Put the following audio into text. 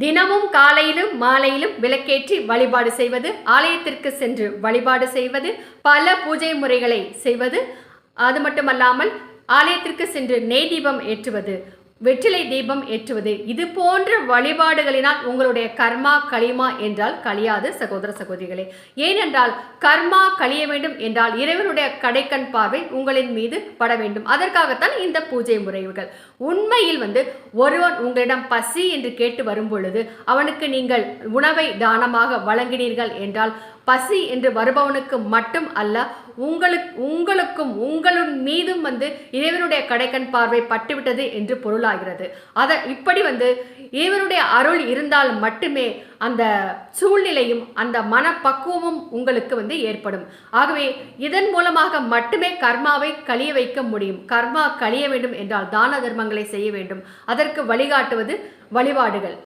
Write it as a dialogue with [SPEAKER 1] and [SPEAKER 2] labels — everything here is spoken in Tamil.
[SPEAKER 1] தினமும் காலையிலும் மாலையிலும் விளக்கேற்றி வழிபாடு செய்வது ஆலயத்திற்கு சென்று வழிபாடு செய்வது பல பூஜை முறைகளை செய்வது. அது மட்டுமல்லாமல் ஆலயத்திற்கு சென்று நெய் தீபம் ஏற்றுவது. வெற்றிலை தீபம் ஏற்றுவது. இது போன்ற வழிபாடுகளினால் உங்களுடைய கர்மா கலிமா என்றால் கழியாது சகோதர சகோதரிகளே. ஏனென்றால் கர்மா கழிய வேண்டும் என்றால் இறைவனுடைய கடைக்கண் பார்வை உங்களின் மீது பட வேண்டும். அதற்காகத்தான் இந்த பூஜை முறைகள். உண்மையில் வந்து ஒருவன் உங்களிடம் பசி என்று கேட்டு வரும் பொழுது அவனுக்கு நீங்கள் உணவை தானமாக வழங்கினீர்கள் என்றால் பசி என்று வருபவனுக்கு மட்டும் அல்ல உங்களுக்கு உங்களுக்கும் உங்களின் மீதும் வந்து இறைவனுடைய கடைக்கண் பார்வை பட்டுவிட்டது என்று பொருளாகிறது. அதை இப்படி வந்து இறைவனுடைய அருள் இருந்தால் மட்டுமே அந்த சூழ்நிலையும் அந்த மனப்பக்குவமும் உங்களுக்கு வந்து ஏற்படும். ஆகவே இதன் மூலமாக மட்டுமே கர்மாவை கழிய வைக்க முடியும். கர்மா கழிய வேண்டும் என்றால் தான தர்மங்களை செய்ய வேண்டும். அதற்கு வழிகாட்டுவது வழிபாடுகள்.